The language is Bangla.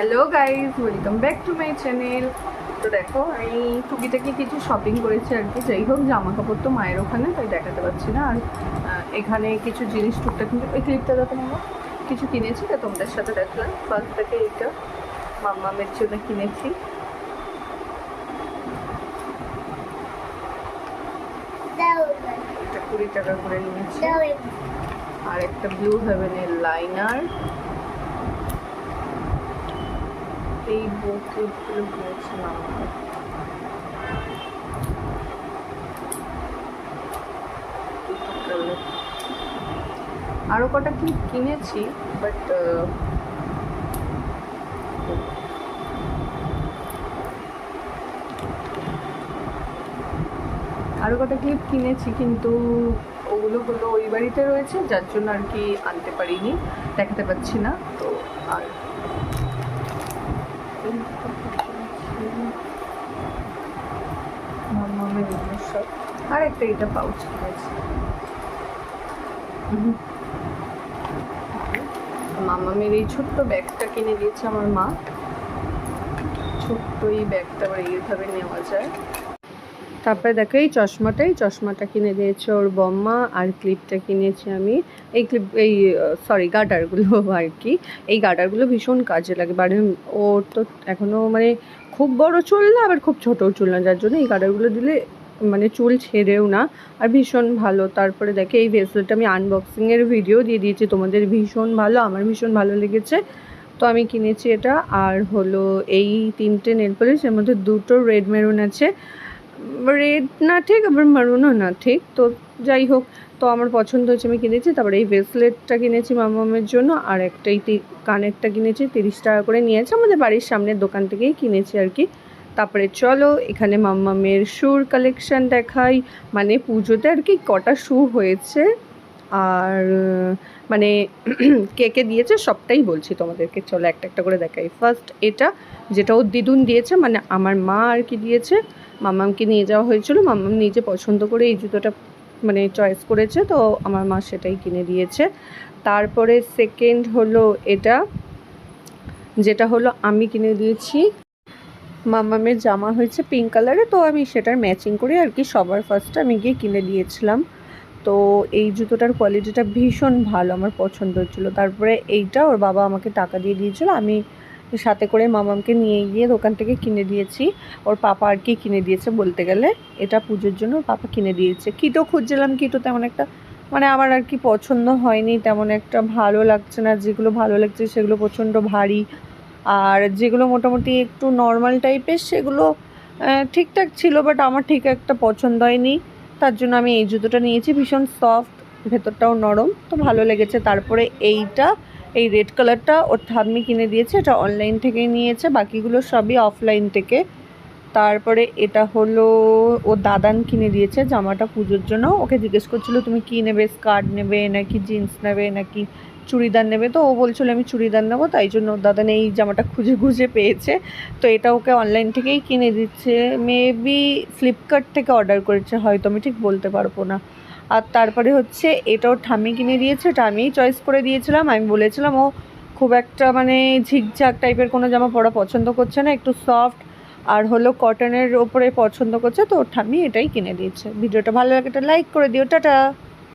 Hello guys welcome back to my channel. তো দেখো আমি টুকিটাকি কিছু শপিং করেছি আর কি। যাই হোক জামা কাপড় তো মায়ের ওখানে তাই দেখাতে পারছি না। আর এখানে কিছু জিনিস টুকটাক কিন্তু ওই ক্লিপটা দেখো মামা কিছু কিনেছি তা তোমাদের সাথে দেখলাম। ফার্স্ট থেকে এইটা মাম্মামের জন্য কিনেছি। কুড়ি টাকা করে নিয়েছি। আর একটা ব্লু হেভেনের লাইনার এই বোতলগুলো কিনেছিলাম আরও কটা কি কিনেছি বাট আরও কটা ক্লিপ কিনেছি, কিন্তু ওগুলো হলো ওই বাড়িতে রয়েছে, যার জন্য আর কি আনতে পারিনি, দেখাতে পাচ্ছি না, তো আর মামামের এগুলো আর একটা এটা পাউচ হুম। মামামের এই ছোট্ট ব্যাগটা কিনে দিয়েছে আমার মা ছোট্ট এই ব্যাগটা আবার এইভাবে নেওয়া যায় তারপরে দেখো, এই চশমাটা এই চশমাটা কিনে দিয়েছে ওর বম্মা, আর ক্লিপটা কিনেছি আমি। এই ক্লিপ এই সরি গার্ডারগুলো আর কি। এই গার্ডারগুলো ভীষণ কাজে লাগে। মানে ওর তো এখনও মানে খুব বড় চুল না, আবার খুব ছোটও চুল না, যার জন্য এই গার্ডারগুলো দিলে মানে চুল ছেড়েও না। আর ভীষণ ভালো। তারপরে দেখে, এই ভেসলেটটা আমি আনবক্সিংয়ের ভিডিও দিয়ে দিয়েছি। তোমাদের ভীষণ ভালো, আমার ভীষণ ভালো লেগেছে। তো আমি কিনেছি এটা। আর হলো এই তিনটে নেল পলিশ এর মধ্যে দুটো রেড মেরুন আছে। রেড না ঠিক, আবার মারুনও না ঠিক। তো যাই হোক, তো আমার পছন্দ হয়েছে, আমি কিনেছি। তারপরে এই ব্রেসলেটটা কিনেছি মামামের জন্য, আর একটা এই কানেরটা কিনেছি, তিরিশ টাকা করে নিয়েছে। আমাদের বাড়ির সামনের দোকান থেকেই কিনেছি আর কি। তারপরে চলো, এখানে মাম্মামের শুর কালেকশান দেখাই। মানে পুজোতে আর কি কটা শু হয়েছে। আর মানে কে কে দিয়েছে সবটাই বলছি তোমাদেরকে। চলো একটা একটা করে দেখাই। ফার্স্ট এটা, যেটা ওর দিদুন দিয়েছে মানে আমার মা আর কি দিয়েছে। মামামকে নিয়ে যাওয়া হয়েছিল। মামাম নিজে পছন্দ করে এই জুতোটা মানে চয়েস করেছে, তো আমার মা সেটাই কিনে দিয়েছে। তারপরে সেকেন্ড হলো এটা, যেটা হলো আমি কিনে দিয়েছি। মামামের জামা হয়েছে পিঙ্ক কালারে তো আমি সেটার ম্যাচিং করে আর কি সবার ফার্স্টে আমি গিয়ে কিনে দিয়েছিলাম। তো এই জুতোটার কোয়ালিটিটা ভীষণ ভালো আমার পছন্দ হচ্ছিল। তারপরে এইটা ওর বাবা আমাকে টাকা দিয়ে দিয়েছিল। আমি সাথে করে মামামকে নিয়ে গিয়ে দোকান থেকে কিনে দিয়েছি। ওর পাপা আর কি কিনে দিয়েছে বলতে গেলে, এটা পুজোর জন্য ওর পাপা কিনে দিয়েছে। কিটো খুঁজছিলাম কিটো তেমন একটা মানে আমার আর কি পছন্দ হয়নি, তেমন একটা ভালো লাগছে না। যেগুলো ভালো লাগছে সেগুলো প্রচণ্ড ভারী। আর যেগুলো মোটামুটি একটু নর্মাল টাইপের সেগুলো ঠিকঠাক ছিল বাট আমার ঠিক একটা পছন্দ হয়নি। তার জন্য আমি এই জুতোটা নিয়েছি। ভীষণ সফট ভেতরটাও নরম। তো ভালো লেগেছে। তারপরে এইটা, এই রেড কালারটা ওর ঠাম্মি কিনে দিয়েছে। এটা অনলাইন থেকেই নিয়েছে। বাকিগুলো সবই অফলাইন থেকে তারপরে এটা হলো ও দাদান কিনে দিয়েছে জামাটা পুজোর জন্য। ওকে জিজ্ঞেস করছিল, তুমি কী নেবে? স্কার্ট নেবে নাকি জিন্স নেবে নাকি চুড়িদার নেবে? তো ও বলছিল, আমি চুড়িদার নেব, তাই জন্য দাদান এই জামাটা খুঁজে খুঁজে পেয়েছে। তো এটা ওকে অনলাইন থেকেই কিনে দিচ্ছে। মেবি ফ্লিপকার্ট থেকে অর্ডার করেছে, হয়তো আমি ঠিক বলতে পারব না। আর তারপরে হচ্ছে এটাও ঠামি কিনে দিয়েছে, এটা আমিই চয়েস করে দিয়েছিলাম। আমি বলেছিলাম, ও খুব একটা মানে ঝিকঝাক টাইপের কোনো জামা পরা পছন্দ করছে না, একটু সফট আর হলো কটনের ওপরে পছন্দ করছে তো ওর ঠাম্মি এটাই কিনে দিয়েছে। ভিডিওটা ভালো লাগে তো লাইক করে দিও, টাটা!